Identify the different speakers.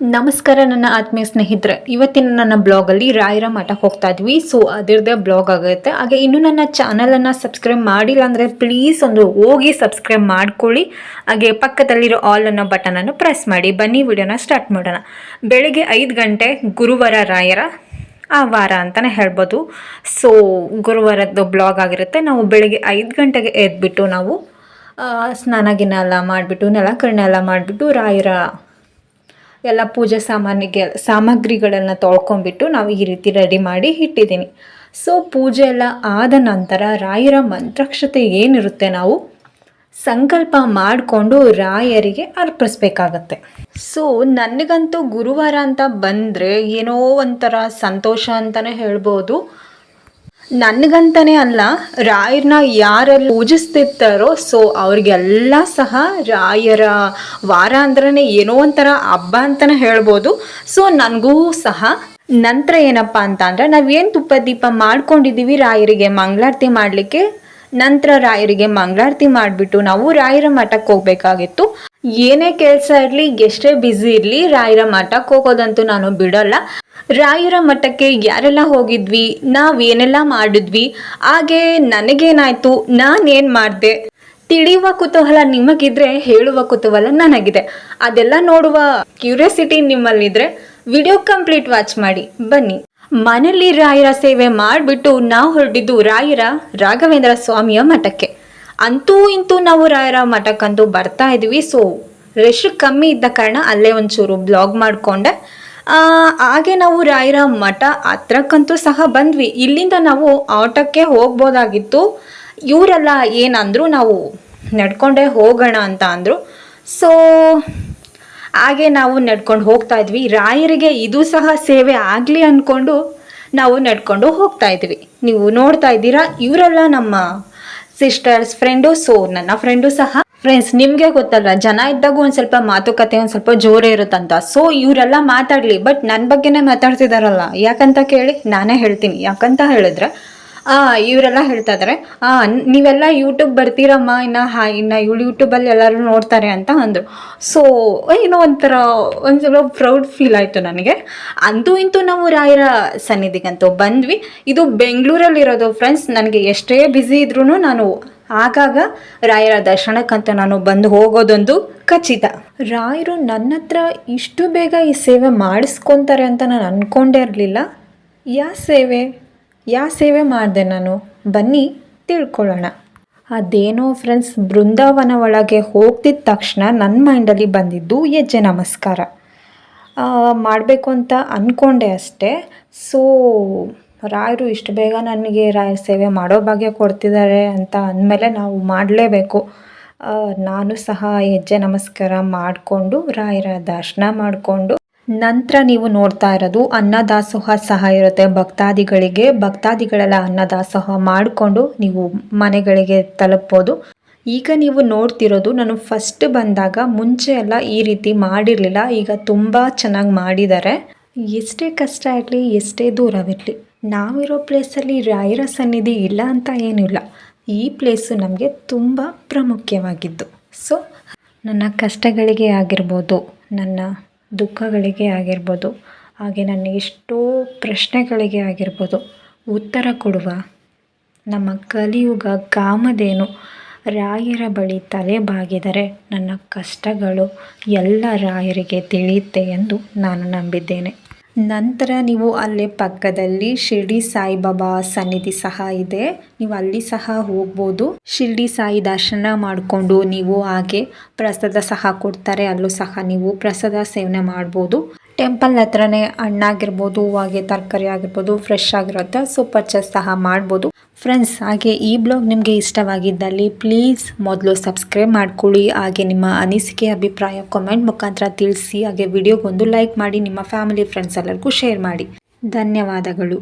Speaker 1: ನಮಸ್ಕಾರ ನನ್ನ ಆತ್ಮೀಯ ಸ್ನೇಹಿತರೆ. ಇವತ್ತಿನ ನನ್ನ ಬ್ಲಾಗಲ್ಲಿ ರಾಯರ ಮಠಕ್ಕೆ ಹೋಗ್ತಾ ಇದ್ವಿ. ಸೊ ಅದರದ್ದೇ ಬ್ಲಾಗ್ ಆಗುತ್ತೆ. ಹಾಗೆ ಇನ್ನೂ ನನ್ನ ಚಾನಲನ್ನು ಸಬ್ಸ್ಕ್ರೈಬ್ ಮಾಡಿಲ್ಲ ಅಂದರೆ ಪ್ಲೀಸ್ ಒಂದು ಹೋಗಿ ಸಬ್ಸ್ಕ್ರೈಬ್ ಮಾಡ್ಕೊಳ್ಳಿ. ಹಾಗೆ ಪಕ್ಕದಲ್ಲಿರೋ ಆಲ್ ಅನ್ನೋ ಬಟನನ್ನು ಪ್ರೆಸ್ ಮಾಡಿ. ಬನ್ನಿ, ವಿಡಿಯೋನ ಸ್ಟಾರ್ಟ್ ಮಾಡೋಣ. ಬೆಳಿಗ್ಗೆ ಐದು ಗಂಟೆ ಗುರುವಾರ ರಾಯರ ಆ ವಾರ ಅಂತಲೇ ಹೇಳ್ಬೋದು. ಸೊ ಗುರುವಾರದ್ದು ಬ್ಲಾಗ್ ಆಗಿರುತ್ತೆ. ನಾವು ಬೆಳಿಗ್ಗೆ ಐದು ಗಂಟೆಗೆ ಎದ್ಬಿಟ್ಟು ನಾವು ಸ್ನಾನ ಗಿನ ಎಲ್ಲ ಮಾಡಿಬಿಟ್ಟು ನೆಲಕರಣೆ ಎಲ್ಲ ಮಾಡಿಬಿಟ್ಟು ರಾಯರ ಎಲ್ಲ ಪೂಜೆ ಸಾಮಾನಿಗೆ ಸಾಮಗ್ರಿಗಳನ್ನು ತೊಳ್ಕೊಂಡ್ಬಿಟ್ಟು ನಾವು ಈ ರೀತಿ ರೆಡಿ ಮಾಡಿ ಇಟ್ಟಿದ್ದೀನಿ. ಸೊ ಪೂಜೆ ಎಲ್ಲ ಆದ ನಂತರ ರಾಯರ ಮಂತ್ರಕ್ಷತೆ ಏನಿರುತ್ತೆ ನಾವು? ಸಂಕಲ್ಪ ಮಾಡಿಕೊಂಡು ರಾಯರಿಗೆ ಅರ್ಪಿಸ್ಬೇಕಾಗತ್ತೆ. ಸೊ ನನಗಂತೂ ಗುರುವಾರ ಅಂತ ಬಂದರೆ ಏನೋ ಒಂಥರ ಸಂತೋಷ ಅಂತಲೇ ಹೇಳ್ಬೋದು. ನನಗಂತಾನೆ ಅಲ್ಲ, ರಾಯರ್ನ ಯಾರೆಲ್ಲ ಪೂಜಿಸ್ತಿರ್ತಾರೋ ಸೊ ಅವ್ರಿಗೆಲ್ಲ ಸಹ ರಾಯರ ವಾರ ಅಂದ್ರೆ ಏನೋ ಒಂಥರ ಹಬ್ಬ ಅಂತಲೇ ಹೇಳ್ಬೋದು. ಸೊ ನನಗೂ ಸಹ ನಂತರ ಏನಪ್ಪ ಅಂತ ಅಂದರೆ, ನಾವೇನು ತುಪ್ಪ ದೀಪ ಮಾಡ್ಕೊಂಡಿದ್ದೀವಿ ರಾಯರಿಗೆ ಮಂಗಳಾರತಿ ಮಾಡಲಿಕ್ಕೆ? ನಂತರ ರಾಯರಿಗೆ ಮಂಗಳಾರತಿ ಮಾಡಿಬಿಟ್ಟು ನಾವು ರಾಯರ ಮಠಕ್ಕೆ ಹೋಗ್ಬೇಕಾಗಿತ್ತು. ಏನೇ ಕೆಲಸ ಇರಲಿ, ಎಷ್ಟೇ ಬ್ಯುಸಿ ಇರಲಿ, ರಾಯರ ಮಠಕ್ಕೆ ಹೋಗೋದಂತೂ ನಾನು ಬಿಡಲ್ಲ. ರಾಯರ ಮಠಕ್ಕೆ ಯಾರೆಲ್ಲ ಹೋಗಿದ್ವಿ ನಾವೇನೆಲ್ಲ ಮಾಡಿದ್ವಿ, ಹಾಗೆ ನನಗೇನಾಯ್ತು, ನಾನೇನು ಮಾಡಿದೆ? ತಿಳಿಯುವ ಕುತೂಹಲ ನಿಮಗಿದ್ರೆ ಹೇಳುವ ಕುತೂಹಲ ನನಗಿದೆ. ಅದೆಲ್ಲ ನೋಡುವ ಕ್ಯೂರಿಯಾಸಿಟಿ ನಿಮ್ಮಲ್ಲಿದ್ರೆ ವಿಡಿಯೋ ಕಂಪ್ಲೀಟ್ ವಾಚ್ ಮಾಡಿ, ಬನ್ನಿ. ಮನೆಯಲ್ಲಿ ರಾಯರ ಸೇವೆ ಮಾಡಿಬಿಟ್ಟು ನಾವು ಹೊರಟಿದ್ದು ರಾಯರ ರಾಘವೇಂದ್ರ ಸ್ವಾಮಿಯ ಮಠಕ್ಕೆ. ಅಂತೂ ಇಂತೂ ನಾವು ರಾಯರ ಮಠಕ್ಕಂತೂ ಬರ್ತಾ ಇದ್ವಿ. ಸೊ ರಶ್ ಕಮ್ಮಿ ಇದ್ದ ಕಾರಣ ಅಲ್ಲೇ ಒಂಚೂರು ಬ್ಲಾಗ್ ಮಾಡಿಕೊಂಡೆ. ಹಾಗೆ ನಾವು ರಾಯರ ಮಠ ಹತ್ರಕ್ಕಂತೂ ಸಹ ಬಂದ್ವಿ. ಇಲ್ಲಿಂದ ನಾವು ಆಟೋಕ್ಕೆ ಹೋಗ್ಬೋದಾಗಿತ್ತು. ಇವರೆಲ್ಲ ಏನಂದ್ರು ನಾವು ನಡ್ಕೊಂಡೇ ಹೋಗೋಣ ಅಂತ ಅಂದರು. ಸೊ ಹಾಗೆ ನಾವು ನಡ್ಕೊಂಡು ಹೋಗ್ತಾ ಇದ್ವಿ. ರಾಯರಿಗೆ ಇದು ಸಹ ಸೇವೆ ಆಗಲಿ ಅಂದ್ಕೊಂಡು ನಾವು ನಡ್ಕೊಂಡು ಹೋಗ್ತಾ ಇದ್ವಿ. ನೀವು ನೋಡ್ತಾ ಇದ್ದೀರಾ, ಇವರೆಲ್ಲ ನಮ್ಮ ಸಿಸ್ಟರ್ಸ್ ಫ್ರೆಂಡು ಸೊ, ನನ್ನ ಫ್ರೆಂಡು ಸಹ. ಫ್ರೆಂಡ್ಸ್ ನಿಮಗೆ ಗೊತ್ತಲ್ವ, ಜನ ಇದ್ದಾಗ ಒಂದು ಸ್ವಲ್ಪ ಮಾತುಕತೆ, ಒಂದು ಸ್ವಲ್ಪ ಜೋರೇ ಇರುತ್ತಂತ. ಸೊ ಇವರೆಲ್ಲ ಮಾತಾಡ್ಲಿ ಬಟ್ ನನ್ನ ಬಗ್ಗೆನೇ ಮಾತಾಡ್ತಿದಾರಲ್ಲ. ಯಾಕಂತ ಕೇಳಿ, ನಾನೇ ಹೇಳ್ತೀನಿ. ಯಾಕಂತ ಹೇಳಿದ್ರೆ ಇವರೆಲ್ಲ ಹೇಳ್ತಾ ಇದ್ದಾರೆ ಆ, ನೀವೆಲ್ಲ ಯೂಟ್ಯೂಬ್ ಬರ್ತೀರಮ್ಮ, ಇನ್ನು ಹಾ, ಇನ್ನ ಇವಳು ಯೂಟ್ಯೂಬಲ್ಲಿ ಎಲ್ಲರೂ ನೋಡ್ತಾರೆ ಅಂತ ಅಂದರು. ಸೊ ಏನೋ ಒಂಥರ ಒಂದು ಸ್ವಲ್ಪ ಪ್ರೌಡ್ ಫೀಲ್ ಆಯಿತು ನನಗೆ. ಅಂತೂ ಇಂತೂ ನಾವು ರಾಯರ ಸನ್ನಿಧಿಗಂತೂ ಬಂದ್ವಿ. ಇದು ಬೆಂಗಳೂರಲ್ಲಿರೋದು ಫ್ರೆಂಡ್ಸ್ ನನಗೆ ಎಷ್ಟೇ ಬ್ಯುಸಿ ಇದ್ರೂ ನಾನು ಆಗಾಗ ರಾಯರ ದರ್ಶನಕ್ಕಂತ ನಾನು ಬಂದು ಹೋಗೋದೊಂದು ಖಚಿತ. ರಾಯರು ನನ್ನ ಹತ್ರ ಇಷ್ಟು ಬೇಗ ಈ ಸೇವೆ ಮಾಡಿಸ್ಕೊತಾರೆ ಅಂತ ನಾನು ಅಂದ್ಕೊಂಡೇ ಇರಲಿಲ್ಲ. ಯಾ ಸೇವೆ? ಯಾ ಸೇವೆ ಮಾಡಿದೆ ನಾನು? ಬನ್ನಿ, ತಿಳ್ಕೊಳ್ಳೋಣ. ಅದೇನೋ ಫ್ರೆಂಡ್ಸ್, ಬೃಂದಾವನ ಒಳಗೆ ಹೋಗ್ತಿದ್ದ ತಕ್ಷಣ ನನ್ನ ಮೈಂಡಲ್ಲಿ ಬಂದಿದ್ದು ಹೆಜ್ಜೆ ನಮಸ್ಕಾರ. ಮಾಡಬೇಕು ಅಂತ ಅಂದ್ಕೊಂಡೆ ಅಷ್ಟೇ. ಸೊ, ರಾಯರು ಇಷ್ಟು ಬೇಗ ನನಗೆ ರಾಯರ ಸೇವೆ ಮಾಡೋ ಭಾಗ್ಯ ಕೊಡ್ತಿದ್ದಾರೆ ಅಂತ ಅಂದಮೇಲೆ ನಾವು ಮಾಡಲೇಬೇಕು. ನಾನು ಸಹ ಹೆಜ್ಜೆ ನಮಸ್ಕಾರ ಮಾಡಿಕೊಂಡು, ರಾಯರ ದರ್ಶನ ಮಾಡಿಕೊಂಡು ನಂತರ ನೀವು ನೋಡ್ತಾ ಇರೋದು ಅನ್ನದಾಸೋಹ ಸಹ ಇರುತ್ತೆ. ಭಕ್ತಾದಿಗಳಿಗೆ, ಭಕ್ತಾದಿಗಳೆಲ್ಲ ಅನ್ನದಾಸೋಹ ಮಾಡಿಕೊಂಡು ನೀವು ಮನೆಗಳಿಗೆ ತಲುಪ್ಬೋದು. ಈಗ ನೀವು ನೋಡ್ತಿರೋದು ನಾನು ಫಸ್ಟ್ ಬಂದಾಗ ಮುಂಚೆ ಎಲ್ಲ ಈ ರೀತಿ ಮಾಡಿರಲಿಲ್ಲ. ಈಗ ತುಂಬ ಚೆನ್ನಾಗಿ ಮಾಡಿದ್ದಾರೆ. ಎಷ್ಟೇ ಕಷ್ಟ ಇರಲಿ, ಎಷ್ಟೇ ದೂರವಿರಲಿ, ನಾವಿರೋ ಪ್ಲೇಸಲ್ಲಿ ರಾಯರ ಸನ್ನಿಧಿ ಇಲ್ಲ ಅಂತ ಏನಿಲ್ಲ. ಈ ಪ್ಲೇಸು ನಮಗೆ ತುಂಬ ಪ್ರಾಮುಖ್ಯವಾಗಿದ್ದು. ಸೊ ನನ್ನ ಕಷ್ಟಗಳಿಗೆ ಆಗಿರ್ಬೋದು, ನನ್ನ ದುಃಖಗಳಿಗೆ ಆಗಿರ್ಬೋದು, ಹಾಗೆ ನನ್ನ ಎಷ್ಟೋ ಪ್ರಶ್ನೆಗಳಿಗೆ ಆಗಿರ್ಬೋದು, ಉತ್ತರ ಕೊಡುವ ನಮ್ಮ ಕಲಿಯುಗ ಕಾಮಧೇನು ರಾಯರ ಬಳಿ ತಲೆ ಬಾಗಿದರೆ ನನ್ನ ಕಷ್ಟಗಳು ಎಲ್ಲ ರಾಯರಿಗೆ ತಿಳಿಯುತ್ತೆ ಎಂದು ನಾನು ನಂಬಿದ್ದೇನೆ. ನಂತರ ನೀವು ಅಲ್ಲೇ ಪಕ್ಕದಲ್ಲಿ ಶಿರ್ಡಿ ಸಾಯಿಬಾಬಾ ಸನ್ನಿಧಿ ಸಹ ಇದೆ. ನೀವು ಅಲ್ಲಿ ಸಹ ಹೋಗ್ಬೋದು. ಶಿರ್ಡಿ ಸಾಯಿ ದರ್ಶನ ಮಾಡಿಕೊಂಡು ನೀವು ಹಾಗೆ ಪ್ರಸಾದ ಸಹ ಕೊಡ್ತಾರೆ. ಅಲ್ಲೂ ಸಹ ನೀವು ಪ್ರಸಾದ ಸೇವನೆ ಮಾಡ್ಬೋದು. ಟೆಂಪಲ್ ಹತ್ರನೇ ಹಣ್ಣಾಗಿರ್ಬೋದು, ಹಾಗೆ ತರಕಾರಿ ಆಗಿರ್ಬೋದು ಫ್ರೆಶ್ ಆಗಿರುತ್ತೆ. ಸೊ ಪರ್ಚೇಸ್ ಸಹ ಮಾಡ್ಬೋದು. ಫ್ರೆಂಡ್ಸ್ ಹಾಗೆ ಈ ಬ್ಲಾಗ್ ನಿಮಗೆ ಇಷ್ಟವಾಗಿದ್ದಲ್ಲಿ ಪ್ಲೀಸ್ ಮೊದಲು ಸಬ್ಸ್ಕ್ರೈಬ್ ಮಾಡ್ಕೊಳ್ಳಿ. ಹಾಗೆ ನಿಮ್ಮ ಅನಿಸಿಕೆ, ಅಭಿಪ್ರಾಯ ಕಾಮೆಂಟ್ ಮುಖಾಂತರ ತಿಳಿಸಿ. ಹಾಗೆ ವಿಡಿಯೋಗೊಂದು ಲೈಕ್ ಮಾಡಿ, ನಿಮ್ಮ ಫ್ಯಾಮಿಲಿ ಫ್ರೆಂಡ್ಸ್ ಎಲ್ಲರಿಗೂ ಶೇರ್ ಮಾಡಿ. ಧನ್ಯವಾದಗಳು.